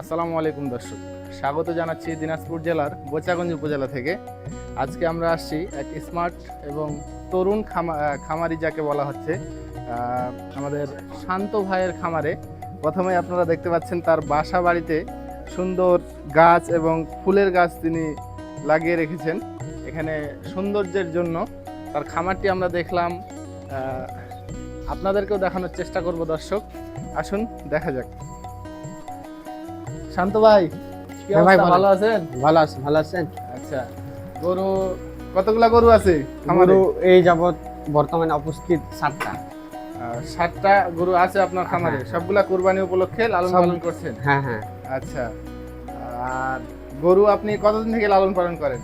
আসসালামু আলাইকুম দর্শক। স্বাগত জানাচ্ছি দিনাজপুর জেলার বোচাগঞ্জ উপজেলা থেকে। আজকে আমরা আসছি এক স্মার্ট এবং তরুণ খামা খামারি যাকে বলা হচ্ছে আমাদের শান্ত ভাইয়ের খামারে। প্রথমে আপনারা দেখতে পাচ্ছেন তার বাসা বাড়িতে সুন্দর গাছ এবং ফুলের গাছ তিনি লাগিয়ে রেখেছেন। এখানে সৌন্দর্যের জন্য তার খামারটি আমরা দেখলাম আপনাদেরকেও দেখানোর চেষ্টা করব দর্শক। আসুন, দেখা যাক। শান্ত ভাই হ্যাঁ ভাই, ভালো আছেন? ভালো আছেন ভালো আছেন? আচ্ছা গরু কতগুলা গরু আছে গরু এই যাবৎ বর্তমানে উপস্থিত সাতটা। সাতটা গরু আছে আপনার খামারে? হ্যাঁ। সবগুলা কুরবানি উপলক্ষে লালন পালন করছেন? হ্যাঁ হ্যাঁ। আচ্ছা আর গরু আপনি কতদিন থেকে লালন পালন করেন?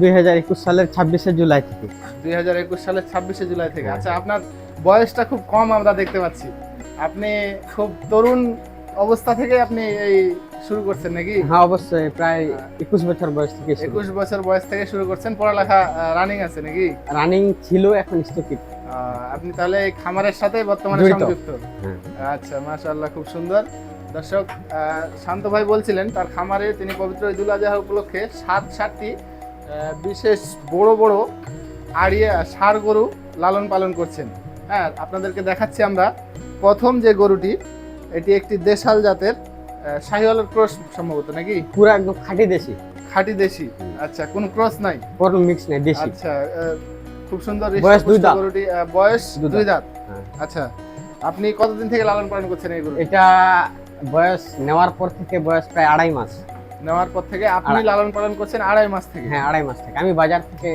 দুই হাজার একুশ সালের ছাব্বিশে জুলাই থেকে। দুই হাজার একুশ সালের ছাব্বিশে জুলাই থেকে। হ্যাঁ। আচ্ছা আপনার বয়সটা খুব কম আমরা দেখতে পাচ্ছি। আপনি খুব তরুণ অবস্থা থেকে আপনি এই শুরু করছেন নাকি? হ্যাঁ অবশ্যই প্রায় একুশ বছর বয়স থেকে একুশ বছর বয়স থেকে শুরু করছেন পড়ালেখা রানিং আছে নাকি? রানিং ছিল এখন স্থগিত। আপনি তাহলে এই খামারের সাথে বর্তমানে সংযুক্ত? হ্যাঁ। আচ্ছা মাশাআল্লাহ খুব সুন্দর। দর্শক শান্ত ভাই বলছিলেন তার খামারে তিনি পবিত্র ঈদুল আজহা উপলক্ষে সাত সাতটি বিশেষ বড় বড় আড়িয়ে ষাড় গরু লালন পালন করছেন। হ্যাঁ আপনাদেরকে দেখাচ্ছি আমরা। প্রথম যে গরুটি এটি একটি দেশাল জাতের শাহিওয়ালের ক্রস সম্ভবত নাকি? পুরো একদম খাঁটি দেশি। খাঁটি দেশি। আচ্ছা কোনো ক্রস নাই? কোনো মিক্স নেই দেশি। আচ্ছা খুব সুন্দর বয়স দুই দাঁত। বয়স দুই দাঁত। আচ্ছা আপনি কতদিন থেকে লালন পালন করছেন এই গরু এটা বয়স নেওয়ার পর থেকে বয়স প্রায় আড়াই মাস। নেওয়ার পর থেকে আপনি লালন পালন করছেন আড়াই মাস থেকে? হ্যাঁ আড়াই মাস থেকে। আমি বাজার থেকে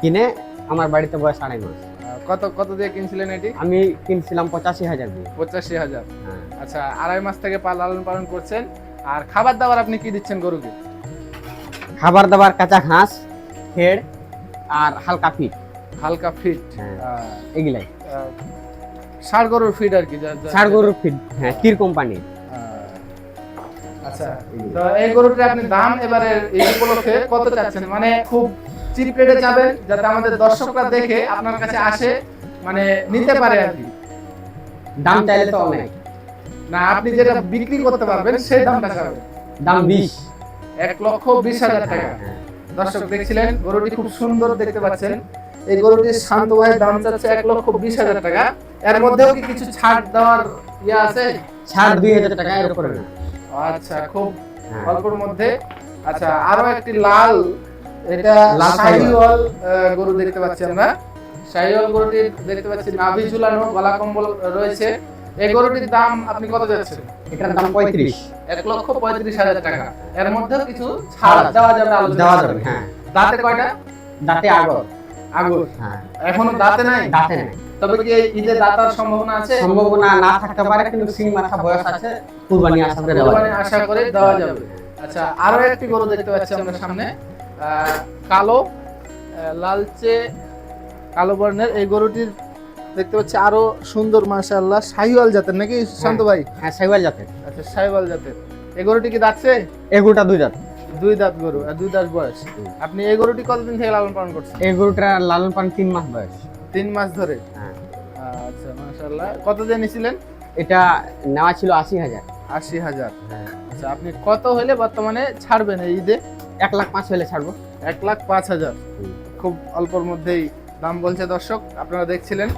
কিনে আমার বাড়িতে বয়স আড়াই মাস। কত কত দিয়ে কিনছিলেন এটি? আমি কিনছিলাম পঁচাশি হাজার দিয়ে। পঁচাশি হাজার। হ্যাঁ। আচ্ছা আড়াই মাস থেকে লালন পালন করছেন। আর খাবার দাবার আপনি কি দিচ্ছেন গরুকে? খাবার দাবার কাঁচা ঘাস খেড় আর হালকা ফিট। হালকা ফিট হ্যাঁ। এগুলাই। ষাড় গরুর ফিড আর কি ষাড় গরুর ফিট হ্যাঁ তীর কোম্পানি আচ্ছা তো এই গরুটা আপনি দাম এবারে এই উপলক্ষে কত চাচ্ছেন? মানে খুব চিপ রেটে যাবেন যাতে আমাদের দর্শকরা দেখে আপনার কাছে আসে মানে নিতে পারে আর কি। দাম চাইলে তো অনেক। না আপনি যেটা বিক্রি করতে পারবেন সেই দামটা চাবেন। দাম বিশ। এক লক্ষ বিশ হাজার টাকা। দর্শক দেখছিলেন গরুটি খুব সুন্দর দেখতে পাচ্ছেন। এই গরুটির শান্ত ভাইয়ের দাম চাচ্ছে এক লক্ষ বিশ হাজার টাকা। এর মধ্যেও কি কিছু ছাড় দেওয়ার ইয়ে আছে? ছাড় দুই হাজার টাকা এর উপরে আচ্ছা খুব হ্যাঁ। অল্পর মধ্যে। আচ্ছা আরও একটি লাল এটা গরু দেখতে পাচ্ছি আমরা। শাহিওয়াল গরুটি দেখতে পাচ্ছি নাভি ঝুলানো গলা কম্বল রয়েছে। এই গরুটির দাম আপনি কত যাচ্ছেন? এটার দাম পঁয়ত্রিশ। এক লক্ষ পঁয়ত্রিশ হাজার টাকা। এর মধ্যেও কিছু ছাড় দেওয়া যাবে আলোচনা দেওয়া যাবে হ্যাঁ। দাঁতে কয়টা? দাঁতে আগর। আগুর। হ্যাঁ। এখনও দাঁতে নাই? দাঁতে নেই। তবে কি এই ঈদে দাঁতার সম্ভাবনা আছে? সম্ভাবনা না থাকতে পারে কিন্তু সিং মাথা বয়স আছে কুরবানি আশা করে কুরবানি আশা করে দেওয়া যাবে। আচ্ছা আরও একটি গরু দেখতে পাচ্ছি আমরা সামনে। কালো লালচে কালো বর্ণের এই গরুটির দেখতে পাচ্ছি আরও সুন্দর মাশাআল্লাহ শাহিওয়াল জাতের নাকি শান্ত ভাই? হ্যাঁ সাইওয়াল জাতের। আচ্ছা শাহিওয়াল জাতের। এই গরুটি কি দাঁতছে এগুটা দুই দাঁত। দুই দাঁত গরু আর দুই দাঁত বয়স। আপনি এই গরুটি কতদিন থেকে লালন পালন করছেন? এই গরুটা লালন পালন তিন মাস বয়স। তিন মাস ধরে? হ্যাঁ। আচ্ছা মাশাআল্লাহ। কত দিয়ে নিছিলেন? এটা নেওয়া ছিল আশি হাজার। আশি হাজার। হ্যাঁ। আচ্ছা আপনি কত হলে বর্তমানে ছাড়বেন এই ঈদে? এক লাখ পাঁচ হলে ছাড়বো। এক লাখ পাঁচ হাজার। খুব অল্পর মধ্যেই দাম বলছে দর্শক আপনারা দেখছিলেন।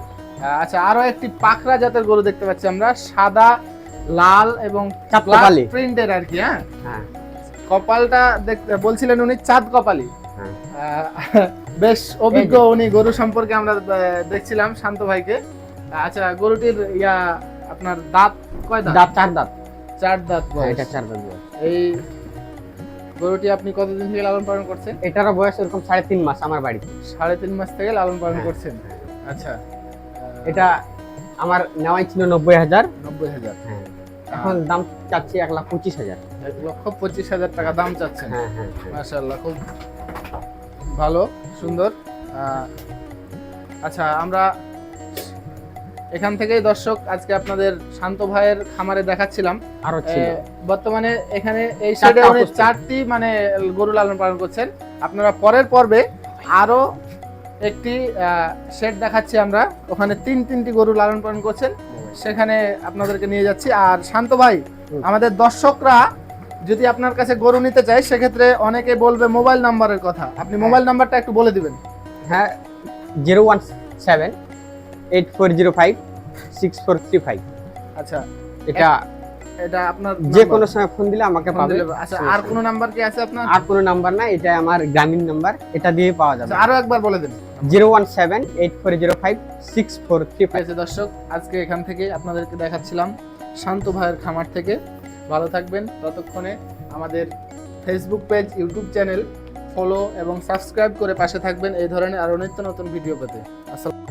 আচ্ছা আরও একটি পাখরা জাতের গরু দেখতে পাচ্ছি আমরা সাদা লাল এবং প্রিন্টের আর কি হ্যাঁ? হ্যাঁ। কপালটা দেখতে বলছিলেন উনি চাঁদ কপালি। হ্যাঁ। বেশ অভিজ্ঞ উনি গরু সম্পর্কে আমরা দেখছিলাম শান্ত ভাইকে। আচ্ছা গরুটির ইয়া আপনার দাঁত কয় দাঁত? দাঁত চার দাঁত। চার দাঁত হ্যাঁ, এটা চার দাঁত এই গরুটি আপনি কতদিন থেকে লালন পালন করছেন? এটারও বয়স এরকম সাড়ে তিন মাস আমার বাড়িতে সাড়ে তিন মাস থেকে লালন পালন হ্যাঁ। করছেন? আচ্ছা। এটা আমার নেওয়াই ছিল নব্বই হাজার। নব্বই হাজার। হ্যাঁ। এখন দাম চাচ্ছি এক লাখ পঁচিশ হাজার। এক লক্ষ পঁচিশ হাজার টাকা দাম চাচ্ছেন? হ্যাঁ হ্যাঁ। মাশাল্লাহ খুব ভালো সুন্দর। আচ্ছা আমরা এখান থেকেই দর্শক আজকে আপনাদের শান্ত ভাইয়ের খামারে দেখাচ্ছিলাম। আরও বর্তমানে এখানে এই সাইডে উনি চারটি মানে গরু লালন পালন করছেন। আপনারা পরের পর্বে আরও একটি শেড দেখাচ্ছি আমরা। ওখানে তিন তিনটি গরু লালন পালন করছেন। সেখানে আপনাদেরকে নিয়ে যাচ্ছি। আর শান্ত ভাই আমাদের দর্শকরা যদি আপনার কাছে গরু নিতে চায় সেক্ষেত্রে অনেকে বলবে মোবাইল নাম্বারের কথা। আপনি মোবাইল নাম্বারটা একটু বলে দিবেন। হ্যাঁ zero one seven eight four zero five six four three five আচ্ছা। এটা এটা আপনার যে কোনো সময় ফোন দিলে আমাকে পাবে। আচ্ছা আর কোনো নাম্বার কি আছে আপনার? আর কোনো নাম্বার না এটা আমার গ্রামীণ নাম্বার এটা দিয়ে পাওয়া যাবে। আচ্ছা আরও একবার বলে দিন। Zero one seven eight four zero five six four three five দর্শক আজকে এখান থেকে আপনাদেরকে দেখাচ্ছিলাম শান্ত ভাইয়ের খামার থেকে। ভালো থাকবেন ততক্ষণে আমাদের Facebook page YouTube channel follow এবং সাবস্ক্রাইব করে পাশে থাকবেন। এই ধরনের আরও নিত্য নতুন ভিডিও পেতে। আসসালাম